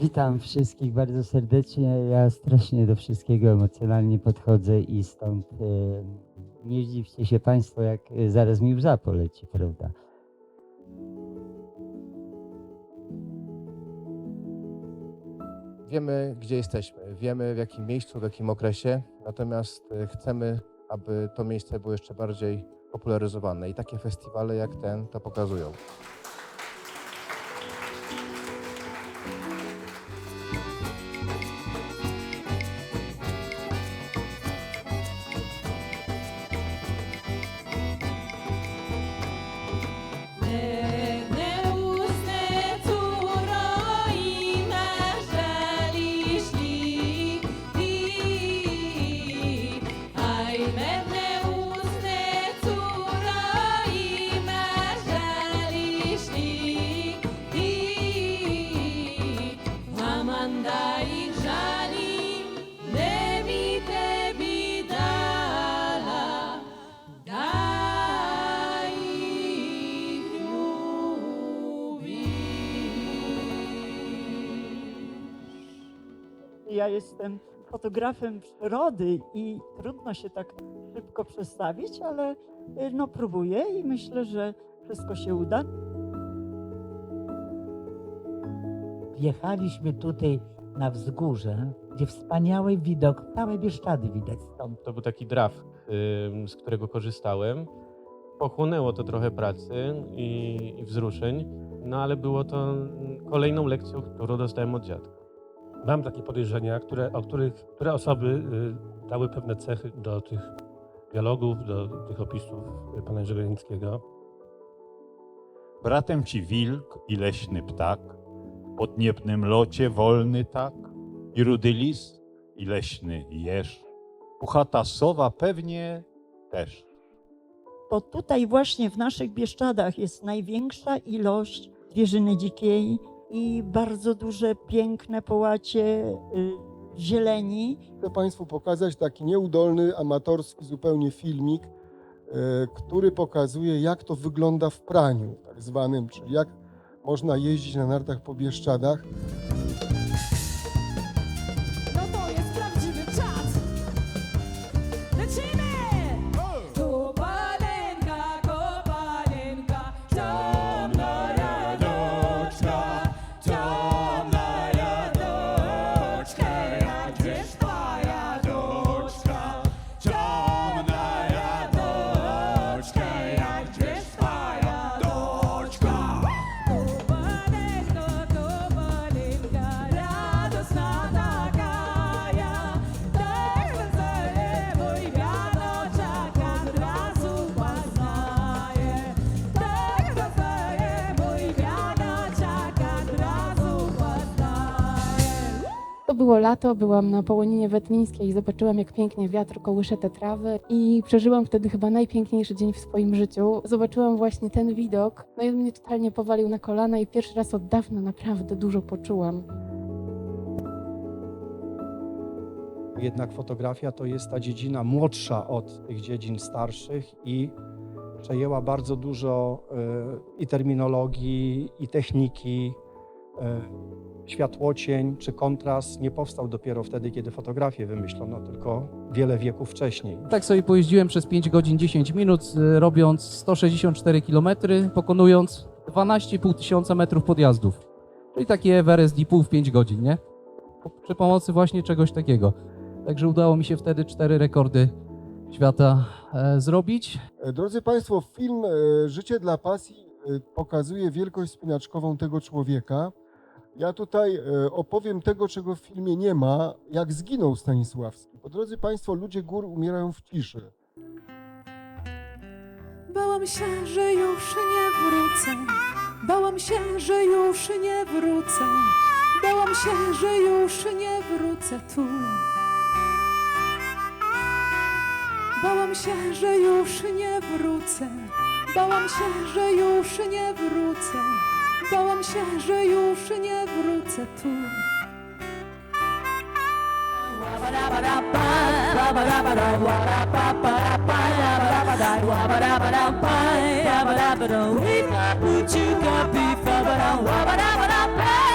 Witam wszystkich bardzo serdecznie. Ja strasznie do wszystkiego emocjonalnie podchodzę i stąd e, nie zdziwcie się Państwo, jak e, zaraz mi łza poleci, prawda? Wiemy, gdzie jesteśmy, wiemy w jakim miejscu, w jakim okresie, natomiast e, chcemy, aby to miejsce było jeszcze bardziej popularyzowane i takie festiwale jak ten to pokazują. Ja jestem fotografem przyrody i trudno się tak szybko przestawić, ale y, no próbuję i myślę, że wszystko się uda. Wjechaliśmy tutaj na wzgórze, gdzie wspaniały widok, całe Bieszczady widać stąd. To był taki ym, z którego korzystałem. Pochłonęło to trochę pracy i, i wzruszeń, no ale było to kolejną lekcją, którą dostałem od dziadka. Mam takie podejrzenia, które, o których, które osoby y, dały pewne cechy do tych dialogów, do tych opisów y, pana Jerzego Janickiego. Bratem ci wilk i leśny ptak, podniebnym locie wolny tak, i rudy lis i leśny jeż, puchata sowa pewnie też. To tutaj właśnie w naszych Bieszczadach jest największa ilość zwierzyny dzikiej i bardzo duże, piękne połacie y, zieleni. Chcę Państwu pokazać taki nieudolny, amatorski zupełnie filmik, e, który pokazuje, jak to wygląda w praniu, tak zwanym, czyli jak można jeździć na nartach po Bieszczadach. To było lato, byłam na Połoninie Wetlińskiej i zobaczyłam, jak pięknie wiatr kołysze te trawy i przeżyłam wtedy chyba najpiękniejszy dzień w swoim życiu. Zobaczyłam właśnie ten widok, no i on mnie totalnie powalił na kolana i pierwszy raz od dawna naprawdę dużo poczułam. Jednak fotografia to jest ta dziedzina młodsza od tych dziedzin starszych i przejęła bardzo dużo e, i terminologii, i techniki. E, Światłocień czy kontrast nie powstał dopiero wtedy, kiedy fotografię wymyślono, tylko wiele wieków wcześniej. Tak sobie pojeździłem przez 5 godzin 10 minut, y, robiąc 164 km, pokonując 12,5 tysiąca metrów podjazdów. Czyli taki Everest i pół w 5 godzin, nie? Przy pomocy właśnie czegoś takiego. Także udało mi się wtedy cztery rekordy świata e, zrobić. E, Drodzy Państwo, film e, Życie dla pasji e, pokazuje wielkość spinaczkową tego człowieka. Ja tutaj e, opowiem tego, czego w filmie nie ma, jak zginął Stanisławski. Bo Państwo, ludzie gór umierają w ciszy. Bałam się, że już nie wrócę. Bałam się, że już nie wrócę. Bałam się, że już nie wrócę tu. Bałam się, że już nie wrócę. Bałam się, że już nie wrócę. Bałam się, że już nie wrócę tu. What you got before, but I'm